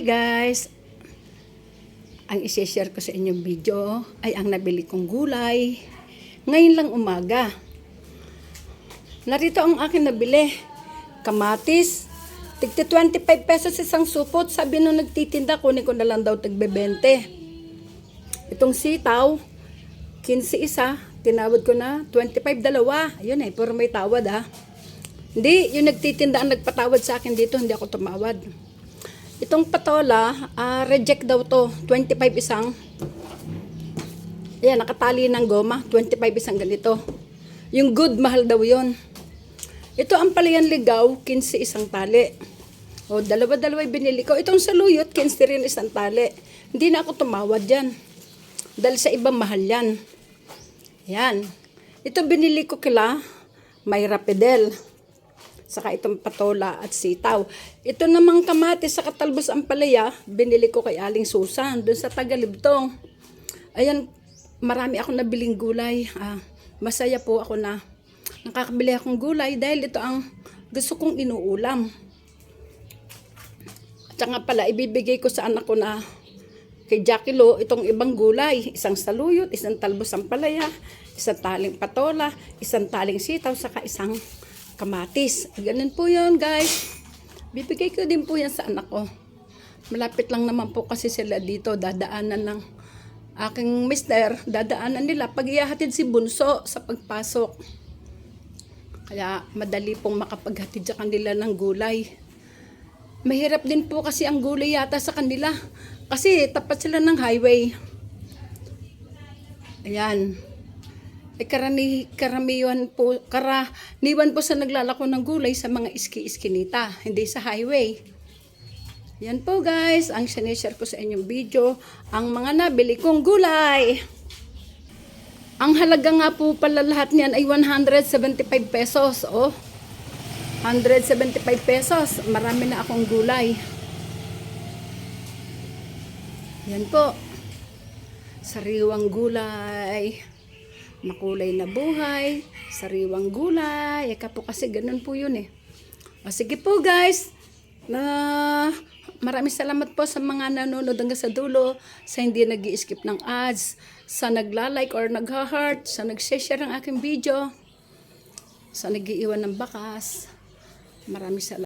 Guys! Ang isi-share ko sa inyong video ay ang nabili kong gulay. Ngayon lang umaga. Narito ang akin nabili. Kamatis. Tigti 25 pesos isang supot. Sabi nung nagtitinda, kunin ko na lang daw tigbe 20. Itong sitaw, 15 isa. Tinawad ko na 25 dalawa. Ayun eh, puro may tawad ha. Hindi, yung nagtitinda ang nagpatawad sa akin dito, hindi ako tumawad. Itong patola, ah, reject daw to. 25 isang. Ayan, nakatali ng goma. 25 isang ganito. Yung good, mahal daw yon. Ito ang palayan ligaw, 15 isang tali. O, dalawa-dalawa binili ko. Itong saluyot, 15 rin isang tali. Hindi na ako tumawad yan. Dahil sa ibang mahal yan. Yan. Ito binili ko kila, may rapidel saka itong patola at sitaw. Ito namang kamatis sa katalbos ang palaya, binili ko kay Aling Susan, doon sa Tagalibtong. Ayan, marami akong nabiling gulay. Ah, masaya po ako na nakakabili akong gulay dahil ito ang gusto kong inuulam. At saka pala, ibibigay ko sa anak ko na kay Jackie Lo, itong ibang gulay. Isang saluyot, isang talbos ang palaya, isang taling patola, isang taling sitaw, saka isang kamatis. Ganun po yon guys. Bibigay ko din po yan sa anak ko. Malapit lang naman po kasi sila dito. Dadaanan ng aking mister. Dadaanan nila pag ihahatid si Bunso sa pagpasok. Kaya madali pong makapaghatid sa kanila ng gulay. Mahirap din po kasi ang gulay yata sa kanila. Kasi tapat sila ng highway. Ayan. Eh, karani, karamihan po, karaniwan po sa naglalako ng gulay sa mga iski-iskinita, hindi sa highway. Yan po guys, ang sinishare ko sa inyong video, ang mga nabili kong gulay. Ang halaga nga po pala lahat niyan ay 175 pesos. Oh, 175 pesos. Marami na akong gulay. Yan po. Sariwang gulay makulay na buhay, sariwang gulay. Eka po kasi ganun po yun eh. O sige po guys, na maraming salamat po sa mga nanonood hanggang sa dulo, sa hindi nag skip ng ads, sa nagla-like or nagha-heart, sa nag-share ng aking video, sa nag-iiwan ng bakas. Maraming salamat.